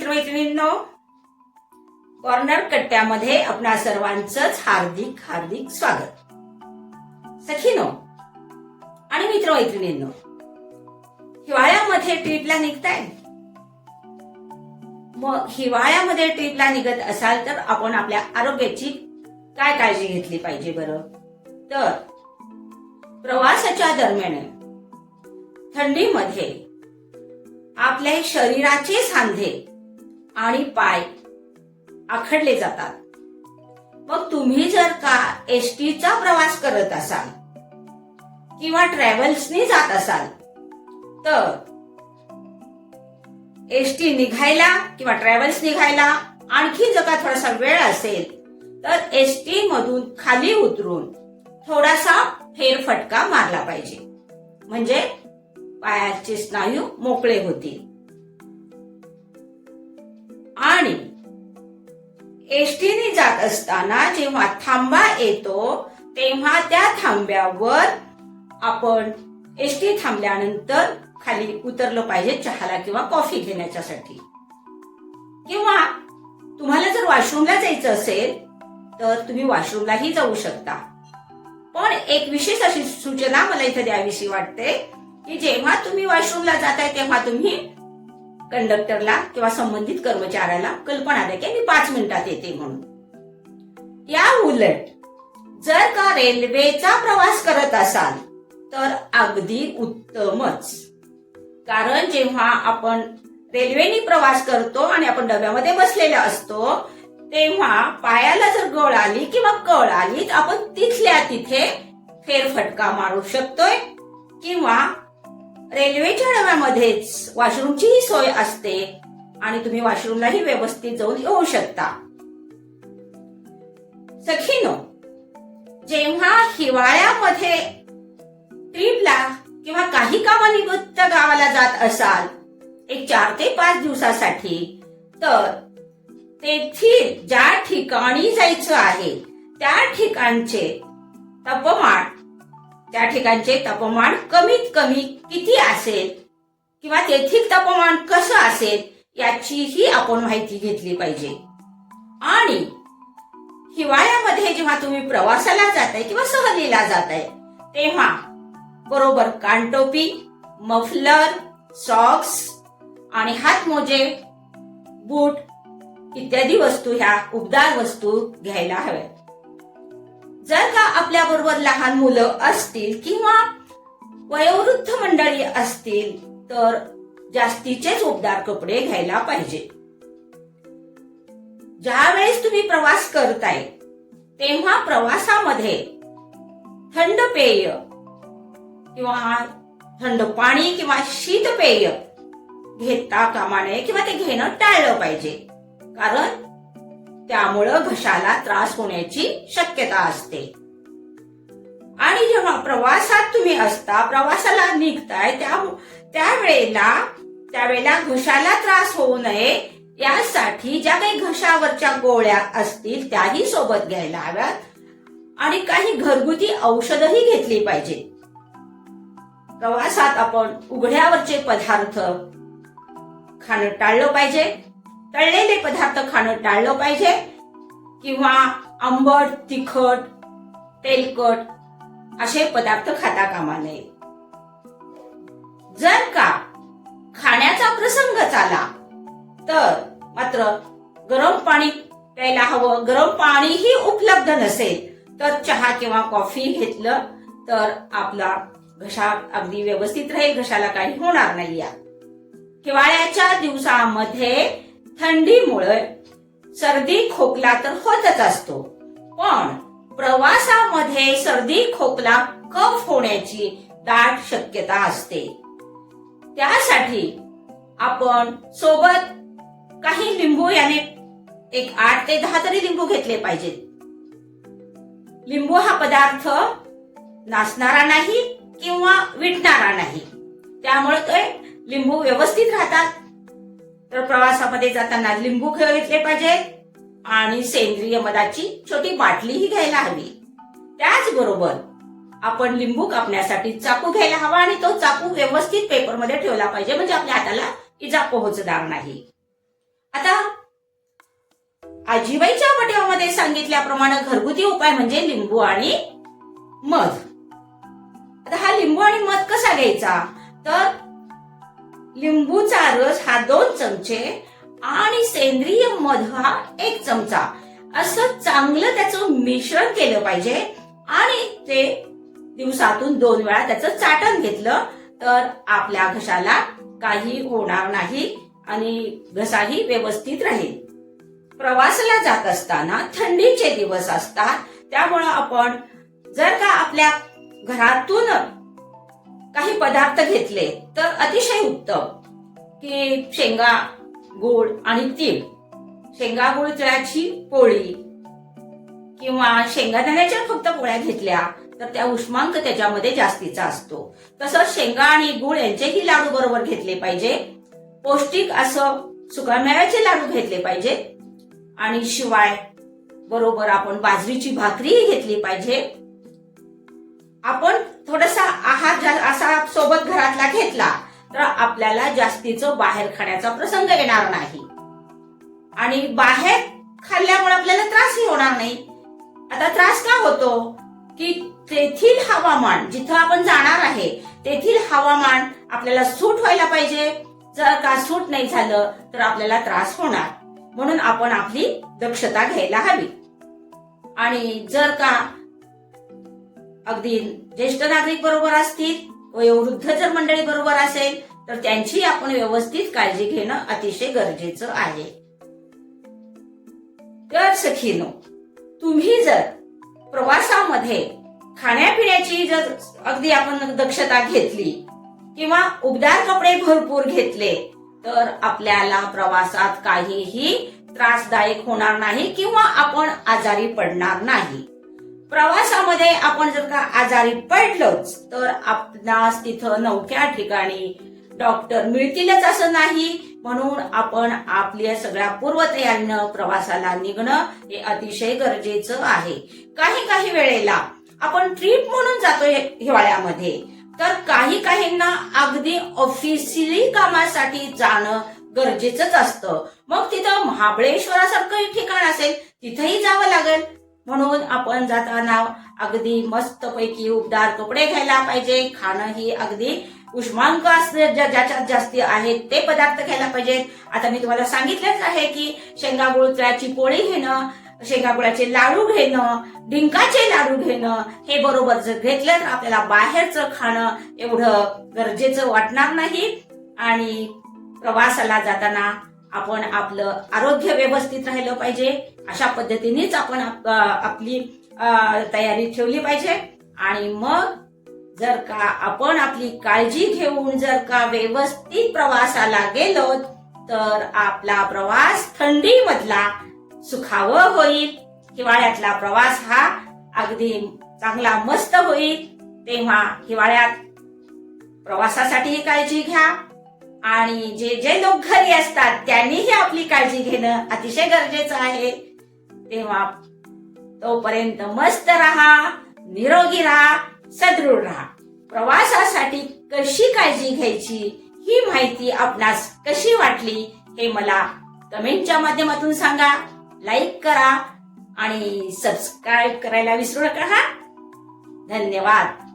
मित्रमैत्रिणींनो corner कट्ट्यामध्ये आपणा सर्वांचंच हार्दिक हार्दिक स्वागत. सखीनो आणि मित्रमैत्रिणींनो हिवाळ्यामध्ये ट्रिपला निघताय? मग हिवाळ्यामध्ये ट्रिपला निघत असाल तर आपण आपल्या आरोग्याची काय काळजी घेतली पाहिजे बरं? तर प्रवासाच्या दरम्यान थंडीमध्ये आपल्या शरीराचे सांधे आणि पाय आखडले जातात. मग तुम्ही जर का एसटीचा प्रवास करत असाल किंवा ट्रॅव्हल्सनी जात असाल तर एसटी निघायला किंवा ट्रॅव्हल्स निघायला आणखी जर का थोडासा वेळ असेल तर एसटी मधून खाली उतरून थोडासा फेरफटका मारला पाहिजे. म्हणजे पायाचे स्नायू मोकळे होतील. एसटीने जात असताना जेव्हा थांबा येतो तेव्हा त्या थांब्यावर आपण एसटी थांबल्यानंतर खाली उतरलं पाहिजे चहाला किंवा कॉफी घेण्याच्यासाठी. किंवा तुम्हाला जर वॉशरूमला जायचं असेल तर तुम्ही वॉशरूमलाही जाऊ शकता. पण एक विशेष अशी सूचना मला इथे द्यावीशी वाटते की जेव्हा तुम्ही वॉशरूमला जाताय तेव्हा तुम्ही कंडक्टरला किंवा संबंधित कर्मचाऱ्याला कल्पना द्या की मी पाच मिनिटात येते म्हणून. या उलट जर का रेल्वेचा प्रवास करत असाल तर अगदी उत्तमच. कारण जेव्हा आपण रेल्वेनी प्रवास करतो आणि आपण डब्यामध्ये बसलेला असतो तेव्हा पायाला जर गळ आली किंवा कळ आली तर आपण तिथल्या तिथे फेरफटका मारू शकतोय किंवा रेल्वेच्या डब्यामध्येच वॉशरूमचीही सोय असते आणि तुम्ही वॉशरूमलाही व्यवस्थित जाऊन येऊ शकता. सखीनो जेव्हा हिवाळ्यामध्ये ट्रिपला किंवा काही कामानिमित्त गावाला जात असाल एक चार ते पाच दिवसासाठी तर तेथील ज्या ठिकाणी जायचं आहे त्या ठिकाणचे तापमान त्या ठिकाणचे तापमान कमीत कमी किती असेल किंवा तेथील तापमान कसं असेल याचीही आपण माहिती घेतली पाहिजे. आणि हिवाळ्यामध्ये जेव्हा तुम्ही प्रवासाला जाताय किंवा सहलीला जाताय तेव्हा बरोबर कानटोपी मफलर सॉक्स आणि हातमोजे बूट इत्यादी वस्तू ह्या उबदार वस्तू घ्यायला हव्या जर का आपल्या बरोबर लहान मुलं असतील किंवा वयोवृद्ध मंडळी असतील तर जास्तीचेच उबदार कपडे घ्यायला पाहिजे. ज्या वेळेस तुम्ही प्रवास करताय तेव्हा प्रवासामध्ये थंड पेय किंवा थंड पाणी किंवा शीत पेय घेता कामा नये किंवा ते घेणं टाळलं पाहिजे. कारण त्यामुळं घशाला त्रास होण्याची शक्यता असते. आणि जेव्हा प्रवासात तुम्ही असता प्रवासाला निघताय त्या त्यावेळेला त्यावेळेला घशाला त्रास होऊ नये. यासाठी ज्या काही घशावरच्या गोळ्या असतील त्याही सोबत घ्यायला हव्यात. आणि काही घरगुती औषधही घेतली पाहिजे. प्रवासात आपण उघड्यावरचे पदार्थ खाणं टाळलं पाहिजे. तळलेले पदार्थ खाणं टाळलं पाहिजे. किंवा आंबट तिखट तेलकट असे पदार्थ खाता कामा नये. जर का खाण्याचा प्रसंग आला तर मात्र गरम पाणी प्यायला हवं. गरम पाणीही उपलब्ध नसेल तर चहा किंवा कॉफी घेतलं तर आपला घशा अगदी व्यवस्थित राहील. घशाला काही होणार नाही या हिवाळ्याच्या दिवसामध्ये थंडीमुळे सर्दी खोकला तर होतच असतो. पण प्रवासामध्ये सर्दी खोकला कफ होण्याची दाट शक्यता असते. त्यासाठी आपण सोबत काही लिंबू याने एक आठ ते दहा तरी लिंबू घेतले पाहिजेत. लिंबू हा पदार्थ नाचणारा नाही किंवा विटणारा नाही. त्यामुळे ते लिंबू व्यवस्थित राहतात. तर प्रवासामध्ये जाताना लिंबू घेतले पाहिजेत आणि सेंद्रिय मधाची छोटी बाटलीही घ्यायला हवी. त्याचबरोबर आपण लिंबू कापण्यासाठी चाकू घ्यायला हवा आणि तो चाकू व्यवस्थित पेपरमध्ये ठेवला पाहिजे म्हणजे आपल्या हाताला इजा पोहोचणार नाही. आता आजीबाईच्या पट्यामध्ये सांगितल्याप्रमाणे घरगुती उपाय म्हणजे लिंबू आणि मध. आता हा लिंबू आणि मध कसा घ्यायचा? तर लिंबूचा रस हा दोन चमचे आणि सेंद्रिय मध हा एक चमचा. असं चांगलं त्याचं मिश्रण केलं पाहिजे आणि ते दिवसातून दोन वेळा त्याचं चाटण घेतलं तर आपल्या घशाला काही होणार नाही आणि घसाही व्यवस्थित राहील. प्रवासाला जात असताना थंडीचे दिवस असतात त्यामुळं आपण जर का आपल्या घरातून काही पदार्थ घेतले तर अतिशय उत्तम. की शेंगा गोड आणि तीळ. शेंगा गुळ तिळाची पोळी. किंवा शेंगादाण्याच्या फक्त पोळ्या घेतल्या तर त्या उष्मांक त्याच्यामध्ये जास्तीचा असतो. तसंच शेंगा आणि गुळ यांचेही लाडू बरोबर घेतले पाहिजे. पौष्टिक असं सुकामेव्याचे लाडू घेतले पाहिजे. आणि शिवाय बरोबर आपण बाजरीची भाकरीही घेतली पाहिजे. आपण थोडासा आहार असा सोबत घरातला घेतला तर आपल्याला जास्तीचं बाहेर खाण्याचा प्रसंग येणार नाही. आणि बाहेर खाल्ल्यामुळे आपल्याला त्रासही होणार नाही. आता त्रास का होतो? की तेथील हवामान जिथं आपण जाणार आहे तेथील हवामान आपल्याला सूट व्हायला पाहिजे. जर का सूट नाही झालं तर आपल्याला त्रास होणार. म्हणून आपण आपली दक्षता घ्यायला हवी. आणि जर का अगदी ज्येष्ठ नागरिक बरोबर असतील वयोवृद्ध जर मंडळी बरोबर असेल तर त्यांची आपण व्यवस्थित काळजी घेणं अतिशय गरजेचं आहे. तर सखीनो तुम्ही जर प्रवासामध्ये खाण्यापिण्याची जर अगदी आपण दक्षता घेतली किंवा उबदार कपडे भरपूर घेतले तर आपल्याला प्रवासात काहीही त्रासदायक होणार नाही किंवा आपण आजारी पडणार नाही. प्रवासामध्ये आपण जर का आजारी पडलोच तर आपणास तिथं नवख्या ठिकाणी डॉक्टर मिळतीलच असं नाही. म्हणून आपण आपल्या सगळ्या पूर्वतयारीनं प्रवासाला निघणं हे अतिशय गरजेचं आहे. काही काही वेळेला आपण ट्रिप म्हणून जातो हिवाळ्यामध्ये. तर काही काहींना अगदी ऑफिशियली कामासाठी जाणं गरजेचंच असतं. मग तिथं महाबळेश्वरासारखं ठिकाण असेल तिथेही जावं लागेल. म्हणून आपण जाताना अगदी मस्तपैकी उबदार कपडे घ्यायला पाहिजे. खाणं ही अगदी उष्मांक असणे ज्याच्यात जास्ती आहेत ते पदार्थ घ्यायला पाहिजेत आता मी तुम्हाला सांगितलंच आहे की शेंगा गुळाची पोळी घेणं शेंगापुळ्याचे लाडू घेणं डिंकाचे लाडू घेणं हे बरोबर जर घेतलं तर आपल्याला बाहेरचं खाणं एवढं गरजेचं वाटणार नाही. आणि प्रवासाला जाताना आपण आपलं आरोग्य व्यवस्थित राहिलं पाहिजे. अशा पद्धतीनेच आपण आपली तयारी ठेवली पाहिजे. आणि मग जर का आपण आपली काळजी घेऊन जर का व्यवस्थित प्रवासाला गेलो तर आपला प्रवास थंडीमधला सुखावं होईल. हिवाळ्यातला प्रवास हा अगदी चांगला मस्त होईल. तेव्हा हिवाळ्यात प्रवासासाठीही काळजी घ्या. आणि जे जे लोक घरी असतात त्यांनीही आपली काळजी घेणं अतिशय गरजेचं आहे. तेव्हा तोपर्यंत मस्त राहा निरोगी राहा सदृढ राहा. प्रवासासाठी कशी काळजी घ्यायची ही माहिती आपणास कशी वाटली हे मला कमेंटच्या माध्यमातून सांगा लाईक करा आणि सबस्क्राईब करायला विसरू नका हा? धन्यवाद.